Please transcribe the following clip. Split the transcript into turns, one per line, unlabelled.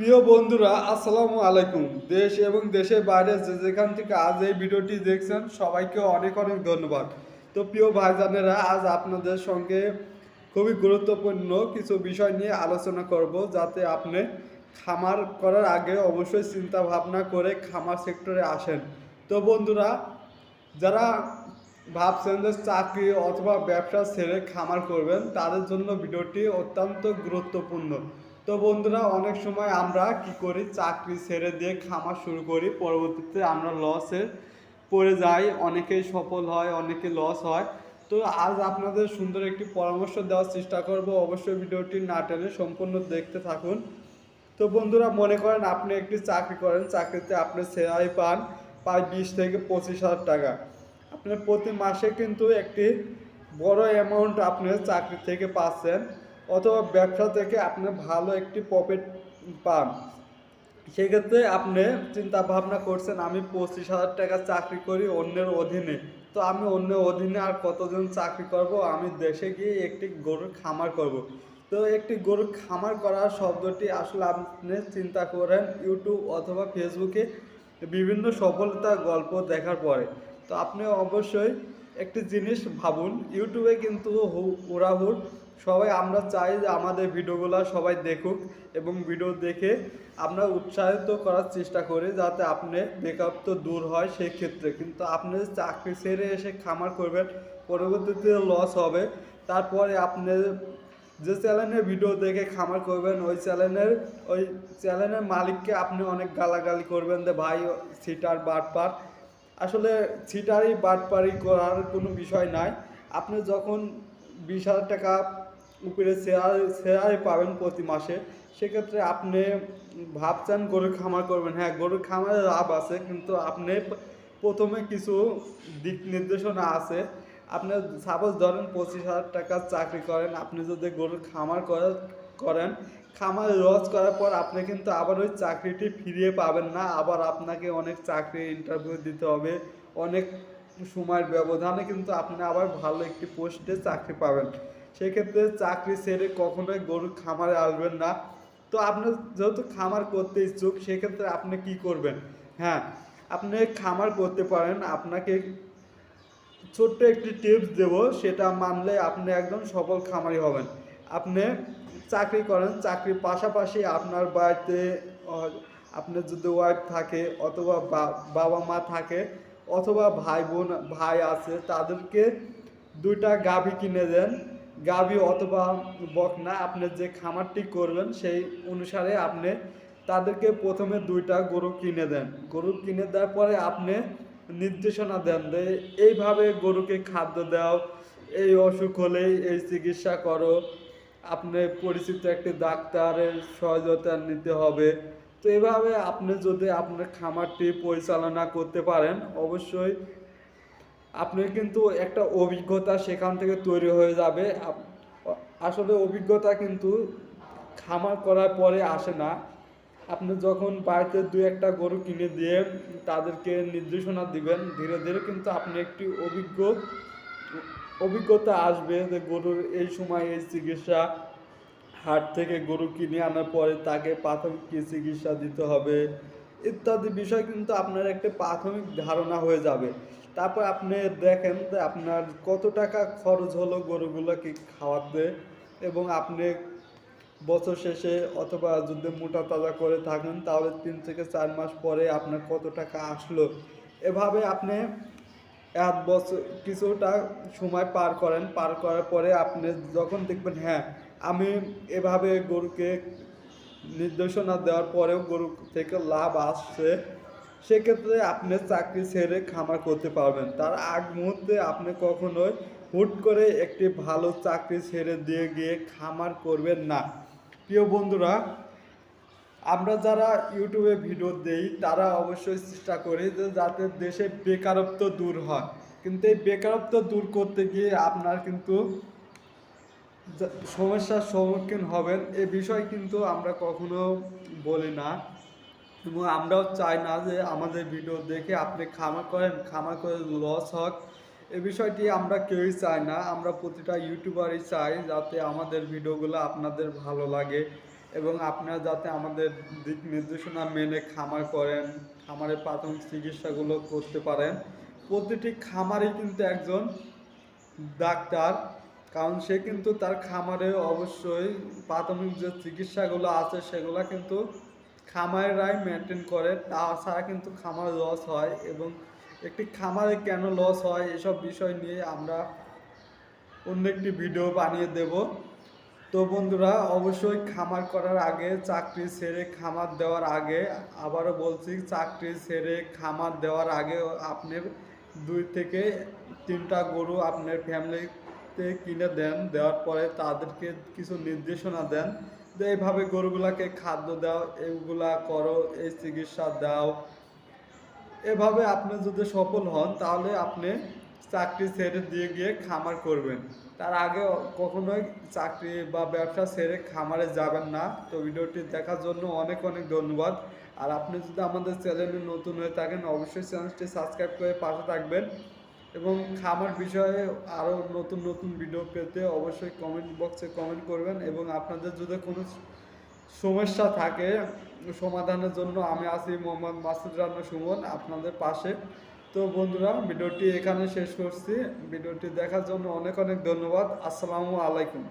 প্রিয় বন্ধুরা, আসসালামু আলাইকুম। দেশ এবং দেশের বাইরে যে যেখান থেকে আজ এই ভিডিওটি দেখছেন, সবাইকে অনেক অনেক ধন্যবাদ। তো প্রিয় ভাইজানেরা, আজ আপনাদের সঙ্গে খুবই গুরুত্বপূর্ণ কিছু বিষয় নিয়ে আলোচনা করব, যাতে আপনি খামার করার আগে অবশ্যই চিন্তা ভাবনা করে খামার সেক্টরে আসেন। তো বন্ধুরা, যারা ভাবছেন যে চাকরি অথবা ব্যবসা ছেড়ে খামার করবেন, তাদের জন্য ভিডিওটি অত্যন্ত গুরুত্বপূর্ণ। তো বন্ধুরা, অনেক সময় আমরা কি করি? চাকরি ছেড়ে দিয়ে খামার শুরু করি। পরবর্তীতে আমরা লসে পড়ে যাই। অনেকেই সফল হয়, অনেকে লস হয়। তো আজ আপনাদের সুন্দর একটি পরামর্শ দেওয়ার চেষ্টা করব। অবশ্যই ভিডিওটি না টেনে সম্পূর্ণ দেখতে থাকুন। তো বন্ধুরা, মনে করেন আপনি একটি চাকরি করেন। চাকরিতে আপনি সেলাই পান প্রায় বিশ থেকে পঁচিশ হাজার টাকা। আপনার প্রতি মাসে কিন্তু একটি বড় অ্যামাউন্ট আপনি চাকরি থেকে পাচ্ছেন। অথবা ব্যবসা থেকে আপনি ভালো একটি প্রফিট পান। সেক্ষেত্রে আপনি চিন্তা ভাবনা করছেন, আমি পঁচিশ হাজার টাকা চাকরি করি অন্যের অধীনে। তো আমি অন্যের অধীনে আর কতজন চাকরি করব? আমি দেশে গিয়ে একটি গরুর খামার করব। তো একটি গরুর খামার করার শব্দটি আসলে আপনি চিন্তা করেন ইউটিউব অথবা ফেসবুকে বিভিন্ন সফলতার গল্প দেখার পরে। তো আপনি অবশ্যই একটি জিনিস ভাবুন। ইউটিউবে কিন্তু হু- হুড়াহুড় সবাই আমরা চাই যে আমাদের ভিডিওগুলো সবাই দেখুক এবং ভিডিও দেখে আমরা উৎসাহিত করার চেষ্টা করি যাতে আপনি বেকারত্ব দূর হয় সেই ক্ষেত্রে। কিন্তু আপনি চাকরি ছেড়ে এসে খামার করবেন, পরবর্তীতে লস হবে। তারপরে আপনি যে চ্যানেলের ভিডিও দেখে খামার করবেন, ওই চ্যানেলের ওই চ্যানেলের মালিককে আপনি অনেক গালাগালি করবেন যে, ভাই সিটার বাটপার আসলে ছিটারি বাটপারি করার কোনো বিষয় নাই। আপনি যখন বিশ হাজার টাকা উপরে শেয়ার, শেয়ারে পাবেন প্রতি মাসে। সেক্ষেত্রে আপনি ভাবছেন গরুর খামার করবেন। হ্যাঁ গরুর খামারে লাভ আছে, কিন্তু আপনি প্রথমে কিছু দিক নির্দেশনা আছে। আপনি সাপোজ ধরেন পঁচিশ হাজার টাকার চাকরি করেন, আপনি যদি গরুর খামার করেন করেন, খামার লস করার পর আপনি কিন্তু আবার ওই চাকরিটি ফিরিয়ে পাবেন না। আবার আপনাকে অনেক চাকরি ইন্টারভিউ দিতে হবে, অনেক সময়ের ব্যবধানে কিন্তু আপনি আবার ভালো একটি পোস্টে চাকরি পাবেন। সেক্ষেত্রে চাকরি ছেড়ে কখনোই গরুর খামারে আসবেন না। তো আপনি যেহেতু খামার করতে ইচ্ছুক, সেক্ষেত্রে আপনি কি করবেন? হ্যাঁ আপনি খামার করতে পারেন। আপনাকে ছোট্ট একটি টিপস দেব, সেটা মানলে আপনি একদম সফল খামারি হবেন। আপনি চাকরি করেন, চাকরির পাশাপাশি আপনার বাড়িতে আপনার যদি ওয়াইফ থাকে অথবা বাবা মা থাকে অথবা ভাই বোন, ভাই আছে, তাদেরকে দুইটা গাভী কিনে দেন। গাভী অথবা বকনা আপনি যে খামারটি করবেন, সেই অনুসারে আপনি তাদেরকে প্রথমে দুইটা গরু কিনে দেন। গরু কিনে দেওয়ার পরে আপনি নির্দেশনা দেন যে, এইভাবে গরুকে খাদ্য দাও, এই অসুখ হলেই এই চিকিৎসা করো। আপনি পরিচিত একটি ডাক্তারের সহায়তা নিতে হবে। তো এভাবে আপনি যদি আপনার খামারটি পরিচালনা করতে পারেন, অবশ্যই আপনি কিন্তু একটা অভিজ্ঞতা সেখান থেকে তৈরি হয়ে যাবে। আসলে অভিজ্ঞতা কিন্তু খামার করার পরে আসে না। আপনি যখন বাড়িতে দুই একটা গরু কিনে দিয়ে তাদেরকে নির্দেশনা দিবেন, ধীরে ধীরে কিন্তু আপনি একটি অভিজ্ঞ, অভিজ্ঞতা আসবে যে গরুর এই সময় এই চিকিৎসা, হাট থেকে গরু কিনে আনার পরে তাকে প্রাথমিক কি চিকিৎসা দিতে হবে, ইত্যাদি বিষয় কিন্তু আপনার একটা প্রাথমিক ধারণা হয়ে যাবে। তারপর আপনি দেখেন আপনার কত টাকা খরচ হলো গরুগুলোকে খাওয়াতে এবং আপনি বছর শেষে অথবা যদি মোটা তাজা করে থাকেন, তাহলে তিন থেকে চার মাস পরে আপনার কত টাকা আসলো। এভাবে আপনি এক বছর কিছুটা সময় পার করেন। পার করার পরে আপনি যখন দেখবেন হ্যাঁ আমি এভাবে গরুকে নির্দেশনা দেওয়ার পরেও গরু থেকে লাভ আসছে। সেক্ষেত্রে আপনি চাকরি ছেড়ে খামার করতে পারবেন। তার আগ মুহূর্তে আপনি কখনোই হুট করে একটি ভালো চাকরি ছেড়ে দিয়ে গিয়ে খামার করবেন না। প্রিয় বন্ধুরা, আমরা যারা ইউটিউবে ভিডিও দেই, তারা অবশ্যই চেষ্টা করি যে যাতে দেশে বেকারত্ব দূর হয়। কিন্তু এই বেকারত্ব দূর করতে গিয়ে আপনার কিন্তু সমস্যার সম্মুখীন হবেন। এ বিষয় কিন্তু আমরা কখনো বলি না। এবং আমরাও চাই না যে আমাদের ভিডিও দেখে আপনি খামার করেন খামার করে লস হোক। এ বিষয়টি আমরা কেউই চাই না, আমরা প্রতিটা ইউটিউবারই চাই যাতে আমাদের ভিডিওগুলো আপনাদের ভালো লাগে এবং আপনারা যাতে আমাদের দিক নির্দেশনা মেনে খামার করেন খামারের প্রাথমিক চিকিৎসাগুলো করতে পারেন। প্রতিটি খামারই কিন্তু একজন ডাক্তার, কারণ সে কিন্তু তার খামারে অবশ্যই প্রাথমিক যে চিকিৎসাগুলো আছে সেগুলো কিন্তু খামারেরাই মেনটেন করে, তাছাড়া কিন্তু খামার লস হয় এবং একটি খামারে কেন লস হয় এসব বিষয় নিয়ে আমরা অন্য একটি ভিডিও বানিয়ে দেব। তো বন্ধুরা, অবশ্যই খামার করার আগে, চাকরি ছেড়ে খামার দেওয়ার আগে, আবারও বলছি, চাকরি ছেড়ে খামার দেওয়ার আগে আপনার দুই থেকে তিনটা গরু আপনার ফ্যামিলিতে কিনে দেন, দেওয়ার পরে তাদেরকে কিছু নির্দেশনা দেন। এইভাবে গরুগুলাকে খাদ্য দাও এইগুলা করো, এই চিকিৎসা দাও। এভাবে আপনি যদি সফল হন, তাহলে আপনি চাকরি ছেড়ে দিয়ে গিয়ে খামার করবেন। তার আগে কখনোই চাকরি বা ব্যবসা ছেড়ে খামারে যাবেন না। তো ভিডিওটি দেখার জন্য অনেক অনেক ধন্যবাদ। আর আপনি যদি আমাদের চ্যানেলে নতুন হয়ে থাকেন, অবশ্যই চ্যানেলটি সাবস্ক্রাইব করে পাশে থাকবেন। এবং খাবার বিষয়ে আরও নতুন নতুন ভিডিও পেতে অবশ্যই কমেন্ট বক্সে কমেন্ট করবেন এবং আপনাদের যদি কোনো সমস্যা থাকে সমাধানের জন্য আমি আছি মোহাম্মদ মাসুদ রান্না সুমন আপনাদের পাশে। তো বন্ধুরা ভিডিওটি এখানে শেষ করছি। ভিডিওটি দেখার জন্য অনেক অনেক ধন্যবাদ। আসসালামু আলাইকুম।